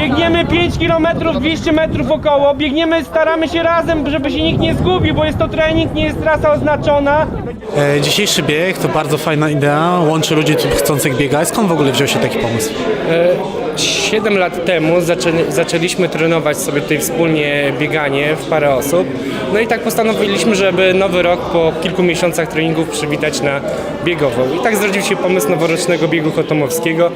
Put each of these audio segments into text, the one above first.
Biegniemy 5 km, 200 metrów około. Biegniemy, staramy się razem, żeby się nikt nie zgubił, bo jest to trening, nie jest trasa oznaczona. E, dzisiejszy bieg to bardzo fajna idea, łączy ludzi chcących biegać. Skąd w ogóle wziął się taki pomysł? 7 lat temu zaczę, zaczęliśmy trenować sobie tutaj wspólnie bieganie w parę osób. No i tak postanowiliśmy, żeby nowy rok po kilku miesiącach treningów przywitać na biegową. I tak zrodził się pomysł noworocznego biegu chotomowskiego.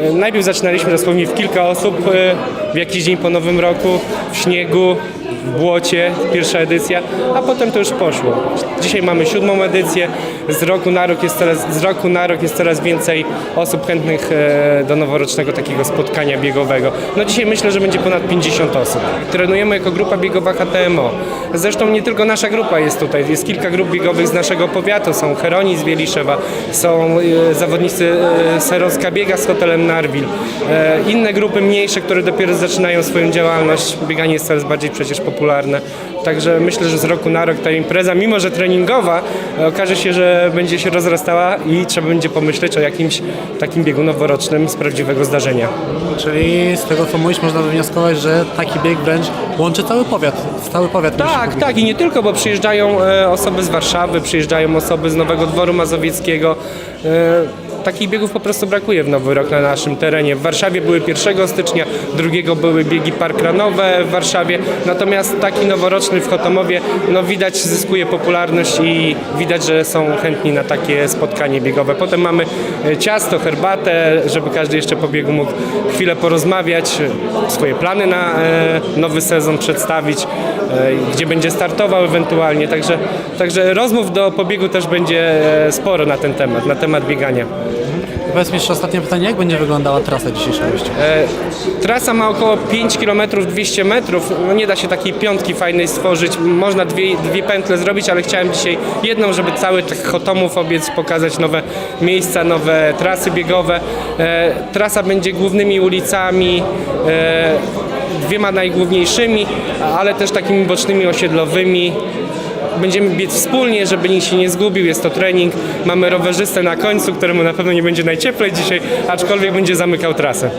E, Najpierw zaczynaliśmy dosłownie w kilka osób e, w jakiś dzień po nowym roku, w śniegu, w błocie, pierwsza edycja, a potem to już poszło. Dzisiaj mamy siódmą edycję, z roku na rok jest coraz, z roku na rok jest coraz więcej osób chętnych e, do noworocznego takiego spotkania biegowego. No dzisiaj myślę, że będzie ponad 50 osób. Trenujemy jako grupa biegowa HTMO. Zresztą nie tylko nasza grupa jest tutaj, jest kilka grup biegowych z naszego powiatu, są Heroni z Wieliszewa, są e, zawodnicy e, Serowska Biega z hotelem Narwil, inne grupy mniejsze, które dopiero zaczynają swoją działalność. Bieganie jest coraz bardziej przecież popularne. Także myślę, że z roku na rok ta impreza, mimo że treningowa, e, okaże się, że będzie się rozrastała i trzeba będzie pomyśleć o jakimś takim biegu noworocznym z prawdziwego zdarzenia. Czyli z tego co mówisz można wywnioskować, że taki bieg wręcz łączy cały powiat. Cały powiat Tak, tak i nie tylko, bo przyjeżdżają e, osoby z Warszawy, przyjeżdżają osoby z Nowego Dworu Mazowieckiego. Takich biegów po prostu brakuje w Nowy Rok na naszym terenie. W Warszawie były 1 stycznia, 2 były biegi parkranowe w Warszawie, natomiast taki noworoczny w Chotomowie, no widać, zyskuje popularność i widać, że są chętni na takie spotkanie biegowe. Potem mamy e, ciasto, herbatę, żeby każdy jeszcze po biegu mógł chwilę porozmawiać, swoje plany na e, nowy sezon przedstawić, e, gdzie będzie startował ewentualnie. Także, także rozmów do pobiegu też będzie sporo na ten temat, na temat biegania. Powiedz mi jeszcze ostatnie pytanie, jak będzie wyglądała trasa dzisiejszego wyjścia? E, Trasa ma około 5 km 200 metrów. No nie da się takiej piątki fajnej stworzyć. Można dwie, dwie pętle zrobić, ale chciałem dzisiaj jedną, żeby cały tych Chotomów obiec, pokazać nowe miejsca, nowe trasy biegowe. E, Trasa będzie głównymi ulicami, e, dwiema najgłówniejszymi, ale też takimi bocznymi osiedlowymi. Będziemy biec wspólnie, żeby nikt się nie zgubił. Jest to trening. Mamy rowerzystę na końcu, któremu na pewno nie będzie najcieplej dzisiaj, aczkolwiek będzie zamykał trasę.